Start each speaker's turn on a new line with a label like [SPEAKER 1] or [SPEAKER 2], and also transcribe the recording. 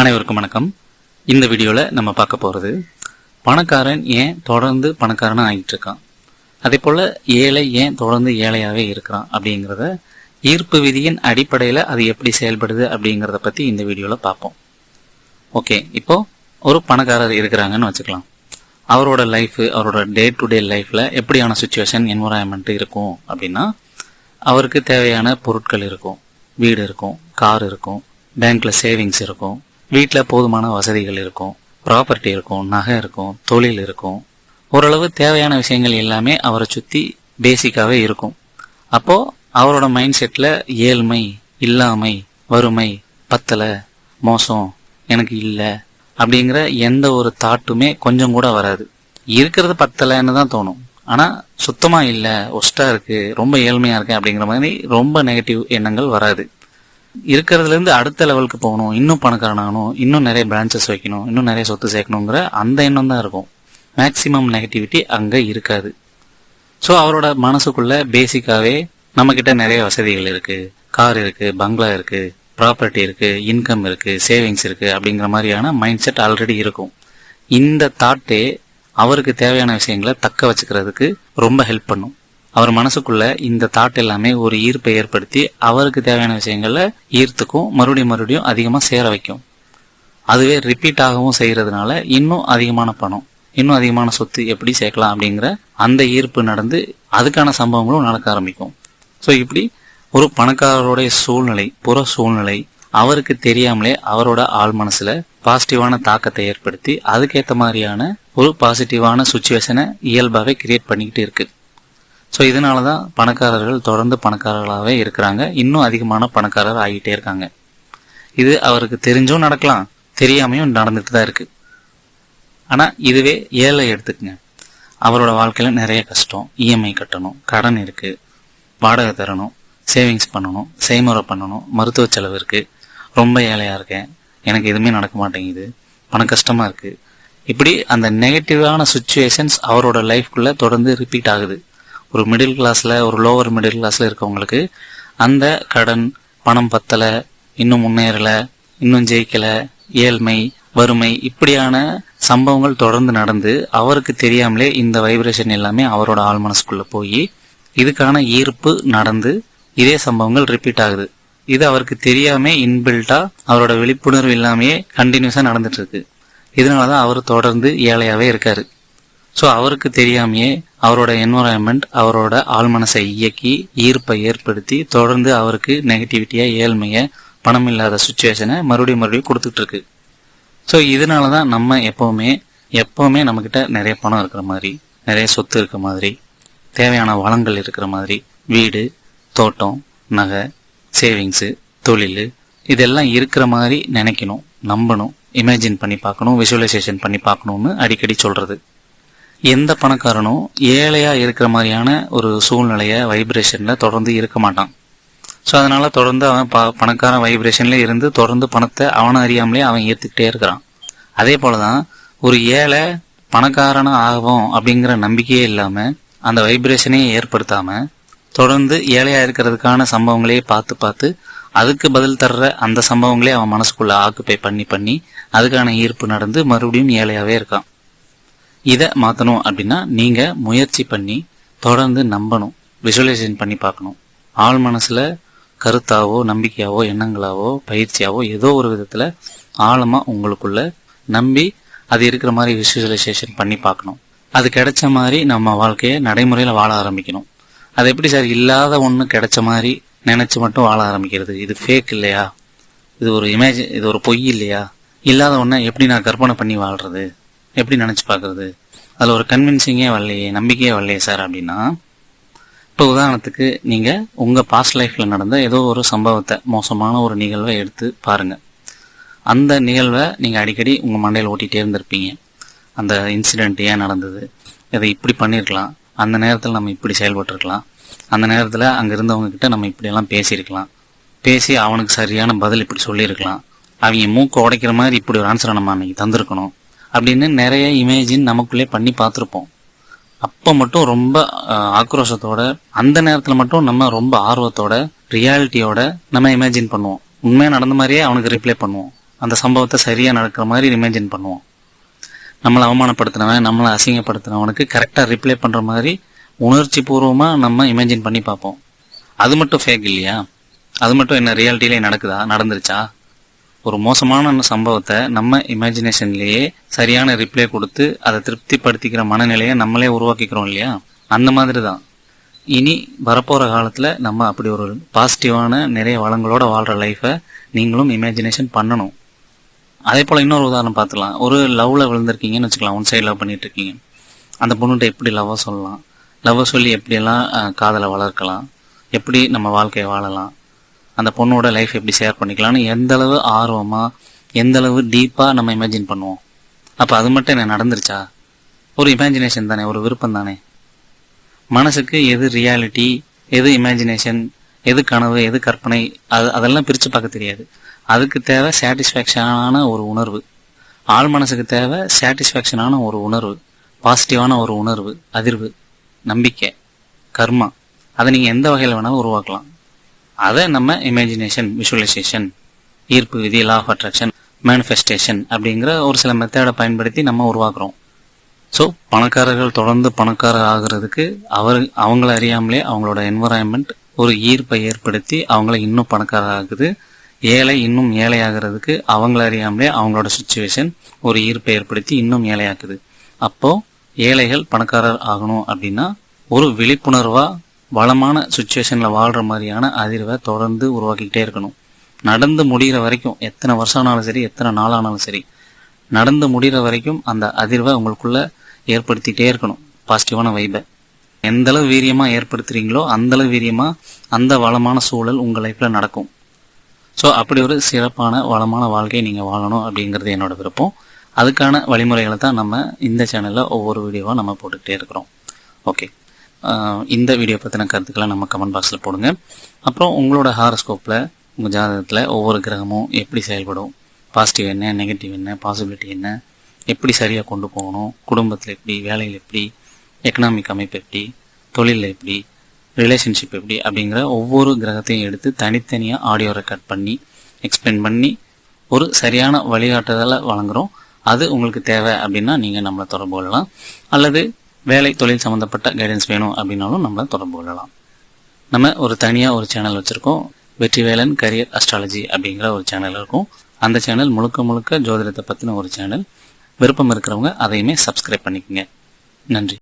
[SPEAKER 1] அனைவருக்கும் வணக்கம். இந்த வீடியோவில் நம்ம பார்க்க போகிறது பணக்காரன் ஏன் தொடர்ந்து பணக்காரனாக ஆகிட்டு இருக்கான்? அதே போல் ஏழை ஏன் தொடர்ந்து ஏழையாகவே இருக்கிறான் அப்படிங்கிறத ஈர்ப்பு விதியின் அடிப்படையில் அது எப்படி செயல்படுது அப்படிங்கிறத பற்றி இந்த வீடியோவில் பார்ப்போம். ஓகே இப்போ ஒரு பணக்காரர் இருக்கிறாங்கன்னு வச்சுக்கலாம். அவரோட லைஃப் அவரோட டே டு டே லைஃப்பில் எப்படியான சுச்சுவேஷன் என்வரான்மெண்ட் இருக்கும் அப்படின்னா அவருக்கு தேவையான பொருட்கள் இருக்கும். வீடு இருக்கும் கார் இருக்கும் பேங்க்கில் சேவிங்ஸ் இருக்கும். வீட்டில் போதுமான வசதிகள் இருக்கும் ப்ராப்பர்ட்டி இருக்கும் நகை இருக்கும் தொழில் இருக்கும். ஓரளவு தேவையான விஷயங்கள் எல்லாமே அவரை சுற்றி பேசிக்காகவே இருக்கும். அப்போ அவரோட மைண்ட் செட்டில் ஏழ்மை இல்லாமை வறுமை பத்தலை மோசம் எனக்கு இல்லை அப்படிங்கிற எந்த ஒரு தாட்டுமே கொஞ்சம் கூட வராது. இருக்கிறது பத்தலைன்னு தான் தோணும். ஆனால் சுத்தமாக இல்லை ஒஸ்ட்டாக இருக்குது ரொம்ப ஏழ்மையாக இருக்குது அப்படிங்கிற மாதிரி ரொம்ப நெகட்டிவ் எண்ணங்கள் வராது. இருக்கிறதுல இருந்து அடுத்த லெவலுக்கு போகணும். இன்னும் பணக்காரனாகணும் இன்னும் நிறைய பிரான்ச்சஸ் வைக்கணும். இன்னும் நிறைய சொத்து சேர்க்கணுங்கிற அந்த எண்ணம் தான் இருக்கும். மேக்சிமம் நெகட்டிவிட்டி அங்கே இருக்காது. ஸோ அவரோட மனசுக்குள்ள பேசிக்காவே நம்ம கிட்ட நிறைய வசதிகள் இருக்கு. கார் இருக்கு பங்களா இருக்கு ப்ராப்பர்ட்டி இருக்கு இன்கம் இருக்கு சேவிங்ஸ் இருக்கு அப்படிங்கிற மாதிரியான மைண்ட் செட் ஆல்ரெடி இருக்கும். இந்த தாட்டே அவருக்கு தேவையான விஷயங்களை தக்க வச்சுக்கிறதுக்கு ரொம்ப ஹெல்ப் பண்ணும். அவர் மனசுக்குள்ள இந்த தாட் எல்லாமே ஒரு ஈர்ப்பை ஏற்படுத்தி அவருக்கு தேவையான விஷயங்களை ஈர்த்துக்கும் மறுபடியும் மறுபடியும் அதிகமாக சேர வைக்கும். அதுவே ரிப்பீட் ஆகவும் செய்கிறதுனால இன்னும் அதிகமான பணம் இன்னும் அதிகமான சொத்து எப்படி சேர்க்கலாம் அப்படிங்கிற அந்த ஈர்ப்பு நடந்து அதுக்கான சம்பவங்களும் நடக்க ஆரம்பிக்கும். ஸோ இப்படி ஒரு பணக்காரருடைய சூழ்நிலை புற சூழ்நிலை அவருக்கு தெரியாமலே அவரோட ஆள் மனசுல பாசிட்டிவான தாக்கத்தை ஏற்படுத்தி அதுக்கேற்ற மாதிரியான ஒரு பாசிட்டிவான சுச்சுவேஷனை இயல்பாகவே கிரியேட் பண்ணிக்கிட்டு இருக்கு. ஸோ இதனால தான் பணக்காரர்கள் தொடர்ந்து பணக்காரர்களாகவே இருக்கிறாங்க. இன்னும் அதிகமான பணக்காரர் ஆகிட்டே இருக்காங்க. இது அவருக்கு தெரிஞ்சும் நடக்கலாம். தெரியாமையும் நடந்துட்டு தான் இருக்குது ஆனால் இதுவே ஏழை எடுத்துக்கங்க. அவரோட வாழ்க்கையில் நிறைய கஷ்டம். இஎம்ஐ கட்டணும். கடன் இருக்குது வாடகை தரணும். சேவிங்ஸ் பண்ணணும். செய்முறை பண்ணணும். மருத்துவ செலவு இருக்குது ரொம்ப ஏழையாக இருக்கேன். எனக்கு எதுவுமே நடக்க மாட்டேங்குது. பண கஷ்டமாக இருக்குது இப்படி அந்த நெகட்டிவான சுச்சுவேஷன்ஸ் அவரோட லைஃப்குள்ளே தொடர்ந்து ரிப்பீட் ஆகுது. ஒரு மிடில் கிளாஸில் ஒரு லோவர் மிடில் கிளாஸில் இருக்கவங்களுக்கு அந்த கடன் பணம் பத்தலை இன்னும் முன்னேறலை இன்னும் ஜெயிக்கலை ஏழ்மை வறுமை இப்படியான சம்பவங்கள் தொடர்ந்து நடந்து அவருக்கு தெரியாமலே இந்த வைப்ரேஷன் எல்லாமே அவரோட ஆள் மனசுக்குள்ளே போய் இதுக்கான ஈர்ப்பு நடந்து இதே சம்பவங்கள் ரிப்பீட் ஆகுது. இது அவருக்கு தெரியாம இன்பில்ட்டாக அவரோட விழிப்புணர்வு இல்லாமையே கண்டினியூஸா நடந்துட்டு இருக்கு. இதனாலதான் அவர் தொடர்ந்து ஏழையாவே இருக்காரு. ஸோ அவருக்கு தெரியாமையே அவரோட என்வரான்மெண்ட் அவரோட ஆழ்மனசை இயக்கி ஈர்ப்பை ஏற்படுத்தி தொடர்ந்து அவருக்கு நெகட்டிவிட்டியாக ஏழ்மையை பணம் இல்லாத சுச்சுவேஷனை மறுபடியும் மறுபடியும் கொடுத்துட்டு இருக்கு. ஸோ இதனால தான் நம்ம எப்போவுமே எப்போவுமே நம்மக்கிட்ட நிறைய பணம் இருக்கிற மாதிரி நிறைய சொத்து இருக்கிற மாதிரி தேவையான வளங்கள் இருக்கிற மாதிரி வீடு தோட்டம் நகை சேவிங்ஸு தொழில் இதெல்லாம் இருக்கிற மாதிரி நினைக்கணும் நம்பணும் இமேஜின் பண்ணி பார்க்கணும் விஷுவலைசேஷன் பண்ணி பார்க்கணும்னு அடிக்கடி சொல்கிறது எந்த பணக்காரனும் ஏழையாக இருக்கிற மாதிரியான ஒரு சூழ்நிலையை வைப்ரேஷனில் தொடர்ந்து இருக்க மாட்டான். ஸோ அதனால் தொடர்ந்து அவன் ப பணக்காரன் வைப்ரேஷனில் இருந்து தொடர்ந்து பணத்தை அவனை அறியாமலே அவன் ஏற்றுக்கிட்டே இருக்கிறான். அதே போலதான் ஒரு ஏழை பணக்காரனாக ஆகும் அப்படிங்கிற நம்பிக்கையே இல்லாமல் அந்த வைப்ரேஷனையே ஏற்படுத்தாமல் தொடர்ந்து ஏழையாக இருக்கிறதுக்கான சம்பவங்களையே பார்த்து பார்த்து அதுக்கு பதில் தர்ற அந்த சம்பவங்களே அவன் மனசுக்குள்ளே ஆக்குப்பை பண்ணி பண்ணி அதுக்கான ஈர்ப்பு நடந்து மறுபடியும் ஏழையாகவே இருக்கான். இதை மாற்றணும் அப்படின்னா நீங்கள் முயற்சி பண்ணி தொடர்ந்து நம்பணும் விஷுவலைசேஷன் பண்ணி பார்க்கணும். ஆள் மனசில் கருத்தாவோ நம்பிக்கையாவோ எண்ணங்களாவோ பயிற்சியாவோ ஏதோ ஒரு விதத்தில் ஆழமாக உங்களுக்குள்ள நம்பி அது இருக்கிற மாதிரி விஷுவலைசேஷன் பண்ணி பார்க்கணும். அது கிடைச்ச மாதிரி நம்ம வாழ்க்கையை நடைமுறையில் வாழ ஆரம்பிக்கணும். அது எப்படி சார் இல்லாத ஒன்று கிடைச்ச மாதிரி நினச்சி மட்டும் வாழ ஆரம்பிக்கிறது? இது ஃபேக் இல்லையா? இது ஒரு இமேஜ் இது ஒரு பொய் இல்லையா? இல்லாத ஒன்றை எப்படி நான் கற்பனை பண்ணி வாழ்கிறது எப்படி நினைச்சு பார்க்குறது? அதில் ஒரு கன்வின்சிங்கே வரலையே நம்பிக்கையே வரலையே சார் அப்படின்னா இப்போ உதாரணத்துக்கு நீங்க உங்க பாஸ்ட் லைஃப்ல நடந்த ஏதோ ஒரு சம்பவத்தை மோசமான ஒரு நிகழ்வை எடுத்து பாருங்க. அந்த நிகழ்வை நீங்க அடிக்கடி உங்க மண்டையில் ஓட்டிகிட்டே இருந்திருப்பீங்க. அந்த இன்சிடென்ட் ஏன் நடந்தது? இதை இப்படி பண்ணியிருக்கலாம் அந்த நேரத்தில் நம்ம இப்படி செயல்பட்டுருக்கலாம். அந்த நேரத்தில் அங்கே இருந்தவங்க கிட்ட நம்ம இப்படியெல்லாம் பேசியிருக்கலாம். பேசி அவனுக்கு சரியான பதில் இப்படி சொல்லியிருக்கலாம். அவங்க மூக்கு உடைக்கிற மாதிரி இப்படி ஒரு ஆன்சரை நம்ம அன்னைக்கு தந்திருக்கணும். அப்படின்னு நிறைய இமேஜின் நமக்குள்ளே பண்ணி பார்த்துருப்போம். அப்போ மட்டும் ரொம்ப ஆக்ரோஷத்தோட அந்த நேரத்தில் மட்டும் நம்ம ரொம்ப ஆர்வத்தோட ரியாலிட்டியோட நம்ம இமேஜின் பண்ணுவோம். உண்மையாக நடந்த மாதிரியே அவனுக்கு ரிப்ளை பண்ணுவோம். அந்த சம்பவத்தை சரியாக நடக்கிற மாதிரி இமேஜின் பண்ணுவோம். நம்மளை அவமானப்படுத்தினவன் நம்மளை அசிங்கப்படுத்தினவனுக்கு கரெக்டாக ரிப்ளை பண்ணுற மாதிரி உணர்ச்சி பூர்வமாக நம்ம இமேஜின் பண்ணி பார்ப்போம். அது மட்டும் ஃபேக் இல்லையா? அது மட்டும் என்ன ரியாலிட்டியிலே நடக்குதா? நடந்துருச்சா? ஒரு மோசமான சம்பவத்தை நம்ம இமேஜினேஷன்லயே சரியான ரிப்ளை கொடுத்து அதை திருப்திப்படுத்திக்கிற மனநிலையை நம்மளே உருவாக்கிக்கிறோம் இல்லையா? அந்த மாதிரி தான் இனி வரப்போகிற காலத்தில் நம்ம அப்படி ஒரு பாசிட்டிவான நிறைய வளங்களோட வாழ்கிற லைஃபை நீங்களும் இமேஜினேஷன் பண்ணணும். அதே போல் இன்னொரு உதாரணம் பார்த்துக்கலாம். ஒரு லவ்வில் விழுந்திருக்கீங்கன்னு வச்சுக்கலாம். ஒன் சைடு லவ் பண்ணிட்டு இருக்கீங்க அந்த பொண்ணுகிட்ட எப்படி லவ்வை சொல்லலாம்? லவ்வை சொல்லி எப்படியெல்லாம் காதலை வளர்க்கலாம்? எப்படி நம்ம வாழ்க்கையை வாழலாம்? அந்த பொண்ணோட லைஃப் எப்படி ஷேர் பண்ணிக்கலாம்னு எந்தளவு ஆர்வமாக எந்தளவு டீப்பாக நம்ம இமேஜின் பண்ணுவோம்? அப்போ அது மட்டும் என்ன நடந்துருச்சா? ஒரு இமேஜினேஷன் தானே ஒரு விருப்பம் தானே? மனசுக்கு எது ரியாலிட்டி எது இமேஜினேஷன் எது கனவு எது கற்பனை அது அதெல்லாம் பிரித்து பார்க்க தெரியாது. அதுக்கு தேவை சாட்டிஸ்ஃபேக்ஷனான ஒரு உணர்வு. ஆள் மனசுக்கு தேவை சாட்டிஸ்ஃபேக்ஷனான ஒரு உணர்வு. பாசிட்டிவான ஒரு உணர்வு அதிர்வு நம்பிக்கை கர்மா. அதை நீங்கள் எந்த வகையில் வேணாலும் உருவாக்கலாம். அதை நம்ம இமேஜினேஷன் விஷுவலைசேஷன் ஈர்ப்பு விதி லா ஆஃப் அட்ராக்ஷன் மேனிஃபெஸ்டேஷன் அப்படிங்கிற ஒரு சில மெத்தடை பயன்படுத்தி நம்ம உருவாக்குறோம். ஸோ பணக்காரர்கள் தொடர்ந்து பணக்காரர் ஆகுறதுக்கு அவர் அவங்கள அறியாமலே அவங்களோட என்வரான்மெண்ட் ஒரு ஈர்ப்பை ஏற்படுத்தி அவங்கள இன்னும் பணக்காரர் ஆகுது. ஏழை இன்னும் ஏழை ஆகுறதுக்கு அவங்கள அறியாமலே அவங்களோட சுச்சுவேஷன் ஒரு ஈர்ப்பை ஏற்படுத்தி இன்னும் ஏழையாக்குது. அப்போ ஏழைகள் பணக்காரர் ஆகணும் அப்படின்னா ஒரு விழிப்புணர்வா வளமான சுச்சுவேஷனில் வாழ்கிற மாதிரியான அதிர்வை தொடர்ந்து உருவாக்கிக்கிட்டே இருக்கணும். நடந்து முடிகிற வரைக்கும் எத்தனை வருஷம் ஆனாலும் சரி எத்தனை நாளானாலும் சரி நடந்து முடிகிற வரைக்கும் அந்த அதிர்வை உங்களுக்குள்ளே ஏற்படுத்திகிட்டே இருக்கணும். பாசிட்டிவான வைபை எந்த அளவு ஏற்படுத்துகிறீங்களோ அந்தளவு அந்த அளவு அந்த வளமான சூழல் உங்கள் லைஃப்பில் நடக்கும். ஸோ அப்படி ஒரு சிறப்பான வளமான வாழ்க்கையை நீங்கள் வாழணும் அப்படிங்கிறது என்னோட விருப்பம். அதுக்கான வழிமுறைகளை தான் நம்ம இந்த சேனலில் ஒவ்வொரு வீடியோவாக நம்ம போட்டுக்கிட்டே இருக்கிறோம். ஓகே இந்த வீடியோ பற்றின கருத்துக்களை நம்ம கமெண்ட் பாக்ஸில் போடுங்க. அப்புறம் உங்களோட ஹாரஸ்கோப்பில் உங்கள் ஜாதகத்தில் ஒவ்வொரு கிரகமும் எப்படி செயல்படும்? பாசிட்டிவ் என்ன நெகட்டிவ் என்ன பாசிபிலிட்டி என்ன? எப்படி சரியாக கொண்டு போகணும்? குடும்பத்தில் எப்படி? வேலையில் எப்படி? எக்கனாமிக் அமைப்பு எப்படி? தொழிலில் எப்படி? ரிலேஷன்ஷிப் எப்படி? அப்படிங்கிற ஒவ்வொரு கிரகத்தையும் எடுத்து தனித்தனியாக ஆடியோ ரெக்கார்ட் பண்ணி எக்ஸ்பிளைன் பண்ணி ஒரு சரியான வழிகாட்டுதலை வழங்குகிறோம் அது உங்களுக்கு தேவை அப்படின்னா நீங்கள் நம்மளை தொடர்பு கொள்ளலாம். அல்லது வேலை தொழில் சம்மந்தப்பட்ட கைடன்ஸ் வேணும் அப்படின்னாலும் நம்மளை தொடர்பு கொள்ளலாம். நம்ம ஒரு தனியாக ஒரு சேனல் வச்சுருக்கோம். வெற்றிவேலன் கரியர் அஸ்ட்ராலஜி அப்படிங்கிற ஒரு சேனல் இருக்கும். அந்த சேனல் முழுக்க முழுக்க ஜோதிடத்தை பற்றின ஒரு சேனல் விருப்பம் இருக்கிறவங்க அதையுமே சப்ஸ்கிரைப் பண்ணிக்கோங்க. நன்றி.